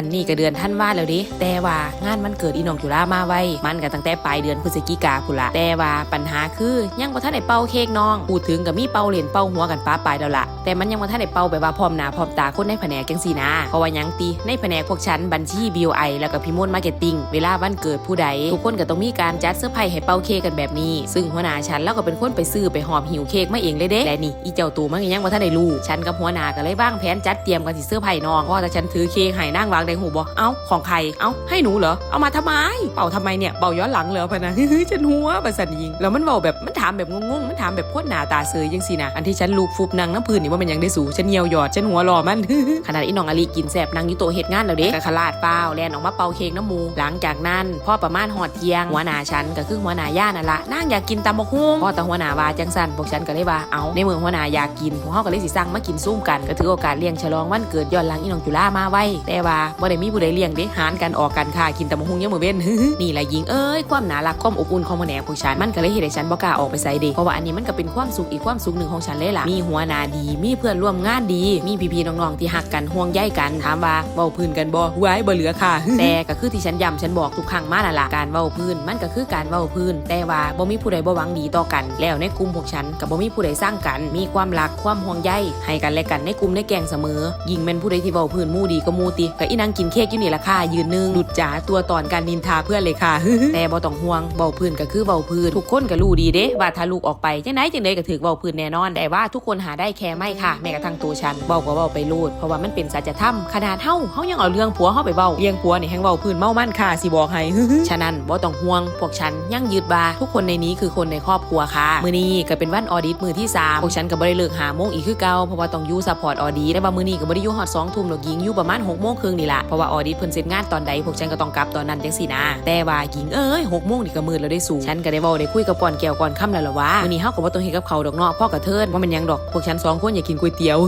อันนี้ก็เดือนท่านว่าแล้วดิแต่ว่างานมันเกิดอีน้องจุฬามาไว้ มันก็ตั้งแต่ปลายเดือนพฤศจิกาพุ่นละแต่ว่าปัญหาคือยังบ่ทันได้เป่าเค้กน้องพูดถึงก็มีเป่าเหรียญเป่าหัวกันป้าปลายแล้วล่ะแต่มันยังบ่ทันได้เป่าแบบว่าพร้อมหน้าพร้อมตาคนในแผนกจังซี่นะเพราะว่ายังติในแผนกพวกฉันบัญชี BOI แล้วก็พิมพ์มาร์เก็ตติ้งเวลาวันเกิดผู้ใดทุกคนก็ต้องมีการจัดเซอร์ไพรส์ให้เป่าเค้กกันแบบนี้ ซึ่งหัวหน้าฉันแล้วก็เป็นคนไปซื้อไปหอบหิวเค้กมาเองเลยเด้และนี่อีเจ้าตูมันยังบ่ทันได้รู้ฉันกับหัวหน้าก็เลยวางแผนจัดเตรียมกันสิเซอร์ไพรส์น้องเพราะว่าถ้าฉันถือเค้กให้นั่งวางในหูบ่เอ้าของใครเอ้าให้หนูเหรอเอามาทำไม เป่าทำไมเนี่ยเป่าย้อนหลังเหรอพะนะฉันหัวประสันยิงแล้วมันเบาแบบมันถามแบบงงๆมันถามแบบโคตรหนาตาเสยยังสินะอันที่ฉันลูกฟุบนางน้ำพื้นนี่ว่ามันยังได้สูฉันเหี่ยวหยอดฉันหัวรอมันขนาดอีน้องอลีกินแสบนางอยู่โตเหตุงานแล้วเด็กกะขลาดเปล่าแลนออกมาเป่าเค้กน้ำมูหลังจากนั้นพ่อประมาณหอดเทียงหัวหน้าฉันก็คือหัวหน้าย่านั่นละนางอยากกินตำบกหุ่งพ่อแต่หัวหน้าว่าจังสันพวกฉันก็เลยว่าเอาในเมืองหัวหน้าอยากกินพวกเขาก็เลยสิสั่งมากินซุ่มกันก็ถือโอกาสเลี้ยงฉลองวันเกิดย้อนหลังอีน้องจุฬามาไว้แต่ว่าบ่ได้มีผู้ใดเลี้ยงเด้หารกันออกกันค่ะกินแตำบักหุ่งยังมือเว้นนี่แหละยิงเอ้ยความน่ารักความอบอุ่นของมแหนพวกฉันมันก็เลยเห็นให้ฉันบ่กล้าออกไปใส่เด็กเพราะว่าอันนี้มันก็เป็นความสุขอีกความสุขหนึ่งของฉันเลยล่ะมีหัวหน้าดีมีเพื่อนร่วมงานดี มีพี่ๆน้องๆที่หักกันห่วงใยกันถามว่าเว้าพื้นกันบ่ไว้บ่เหลือค่ะ แต่ก็คือที่ฉันย้ำฉันบอกทุกครั้งมานั่นล่ะการเว้าพื้นมันก็คือการเว้าพื้น แต่ว่าบ่มีผู้ใดบ่หวังดีต่อกัน แล้วในกลุ่มพวกฉันก็บ่มีผู้ใดสร้างกัน มีความรักความห่วงใยให้กันและกันในกลุ่มในแกงเสมอ ยิ่งแม่นผู้ใดที่เว้าพื้นหมู่ดีก็หมู่ติก็อีนางกินเค้กอยู่นี่ละค่ะยืนนึงดุดจ๋าตัวตอนการนินทาเพื่อนเลยค่ะ แต่บ่ต้องห่วงเว้าพื้นก็คือเว้าพื้นทุกคนก็รู้ดีเด้ว่าถ้าลูกออกไปจังไดจังไดก็ถือเว้าพื้นแน่นอนแต่ว่าทุกคนหาได้แค่ไม่ค่ะ แม้กระทั่งตัวฉันเว้าก็เว้าไปโลดเพราะว่ามันเป็นสัจธรรมขนาดเฮาเฮายังเอาเรื่องผัวเฮาไปเว้าเรื่องผัวนี่แฮงเว้าพื้นเมามันค่ะสิบอกให้ฉะนั้นบ่ต้องห่วง พวกฉันยังยืดบาทุกคนในนี้คือคนในครอบครัวค่ะมื้อนี้ก็เป็นวันออดิตมือที่3พวกฉันก็บ่ได้เลิกหาโมงอีกคือเก่าเพราะว่าต้องอยู่ซัพพอร์ตออดิตแต่ว่ามื้อนี้ก็บ่ได้อยู่ฮอด2ทุ่มดอกหญิงอยู่ประมาณ6โมงครึ่งนี่ละเพราะว่าออดิตเพิ่นเสร็จงานตอนใดพวกฉันก็ต้องกลับตอนนั้นจังซี่นะ แต่ว่าหญิงเอ้ย6โมงนี่ก็มืดแล้วได้สู่ฉันก็ได้เว้าได้คุยกับก่อนแก้วก่อนค่ำแล้วล่ะว่ามื้อนี้เฮาก็บ่ต้องเฮ็ดกับเขาดอกเนาะพ่อกระเทินว่ามันยังดอกพวกฉันสองคนอยากกินก๋วยเตี๋ยว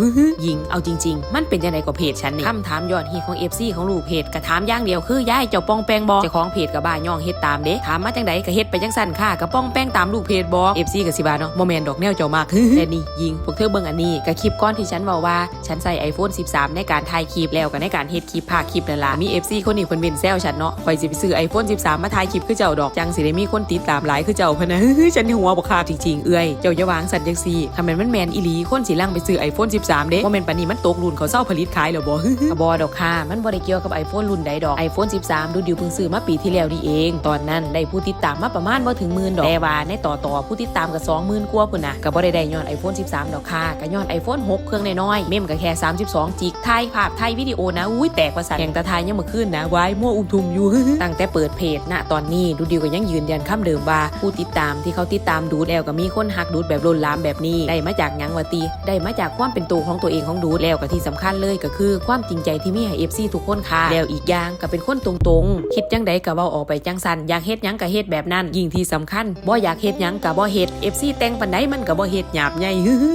หญิงเอาจริง ๆ มันเป็นจังไดก็เพจฉันนี่คำถามยอดฮิตของ FC ของลูกเพจก็ถามอย่างเดียวคือยายเจ้าป้องแปงบ่เจ้าของเพจก็บ้าย่องเฮ็ดตามเด้ถามมาจังไดก็เฮ็ดไปจังสั่นค่ะก็ป้องแป้งตามลูกเพจบ่ FC ก็สิว่าเนาะบ่แม่นดอกแนวเจ้ามากแต่นี่ยิงพวกเธอเบิ่งอันนี้ก็คลิปก้อนที่ฉันเว้าว่า ฉันใส่ iPhone 13 ในการถ่ายคลิปแล้วก็ในการเฮ็ดคลิปภาคคลิปนั่นล่ะมี FC คนนี้เพิ่นเว้นแซวฉันเนาะข่อยสิไปซื้อ iPhone 13 มาถ่ายคลิปคือเจ้าดอกจังสิได้มีคนติดตามหลายคือเจ้าพะนะฉันหัวบ่คาบจริงๆเอื้อยเจ้าอย่าวางสันจังซี่ถ้าแม่นมันแม่นอีหลีคนสิลังไปซื้อ iPhone 13 เด้ว่าแม่นปานนี้มันตกรุ่นเขาเศร้าผลิตขายแล้วบ่ก็บ่ดอกค่ะมันบ่ได้เกี่ยวกับ iPhone รุ่นใดดอก iPhone 13 ดูดิวเพิ่งซื้อมาปีที่แล้วนี่เอง ตอนนั้นได้ผู้ติดตามมาประมาณบ่ถึงหมื่นดอกแต่ว่าในต่อต่อผู้ติดตามก็20,000กว่าพุ่นน่ะก็บ่ได้ได้ย้อน iPhone 13 ดอกค่ะก็ย้อน iPhone 6 เครื่องน้อยๆเมมก็แค่ 32 จิกถ่ายภาพถ่ายวิดีโอนะอุ้ยแตกประสาทแห่งตะทายยังเมื่อคืนนะไวายมั่วอุ้มทุมอยู่ตั้งแต่เปิดเพจณตอนนี้ดูดิวก็ยังยืนยันคำเดิมว่าผู้ติดตามที่เขาติดตามดูดแล้วก็มีคนหักดูดแบบล้นลามแบบนี้ได้มาจากยังวตี ได้มาจากความเป็นตัวของตัวเองของดูดแล้วก็ที่สำคัญเลยก็คือ ความจริงใจที่มีให้ FC ทุกคนค่ะแล้วอีกอย่างก็เป็นคนตรงๆ คิดจังใดก็เว้าออกไปจังสันอยากเฮ็ดยังก็เฮ็ดแบบนั้น ยิ่งที่สำคัญบ่อยากเฮ็ดยังก็บ่เฮ็ด FC แต่งปานใดมันก็บ่เฮ็ดหยาบใหญ่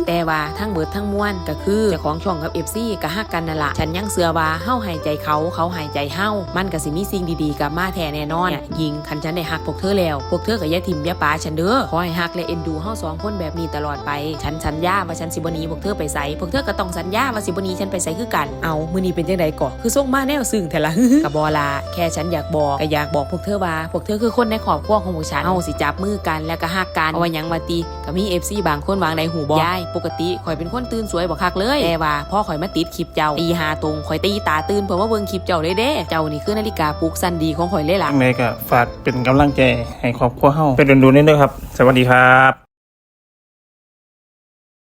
แต่ว่าทั้งเบิดทั้งมวลก็คือเจ้าของช่องกับ FC ก็ฮักกันนั่นล่ะฉันยังเชื่อว่าเฮาให้ใจเขา เขาให้ใจเฮามันก็สิมีสิ่งดีๆกับมาแท้แน่นอนเนี่ยยิงคันฉันได้ฮักพวกเธอแล้ว พวกเธอก็อย่าทิมยาปาฉันเด้อขอให้ฮักและเอ็นดูเฮาสองคนแบบนี้ตลอดไป ฉันสัญญาว่าฉันสิบนีพวกเธอไปไสพวกเธอก็ต้องสัญญาว่าสิบนีฉันไปไสคือกัน เอามือนี้เป็นจังไดก่อคือส่งมาแนวซึ้งแท้ละก็บ่ล่ะแค่ฉันอยากบอกก็อยากบอกพวกเธอว่า พวกเธอคือคนในครอบครัวของพวกฉันเฮาสิจับมือกันแล้วก็ฮักกันเอาไว้ยังว่าติก็มี FC บางคนวางในหูบ่ยายปกติข่อยเป็นคนตื่นสวยบ่คักเลยแต่ว่าพ่อข่อยมาติดคลิปเจ้าตีหาตรงข่อยตีตาตื่นเพื่อมาเบิ่งคลิปเจ้าเลยเด้ เจ้านี่คือนาฬิกาปลุกสันดีของข่อยเลยล่ะ ยังไงก็ฝากเป็นกำลังใจให้ครอบครัวเฮาเป็นดูนิดนึงครับ สวัสดีครับ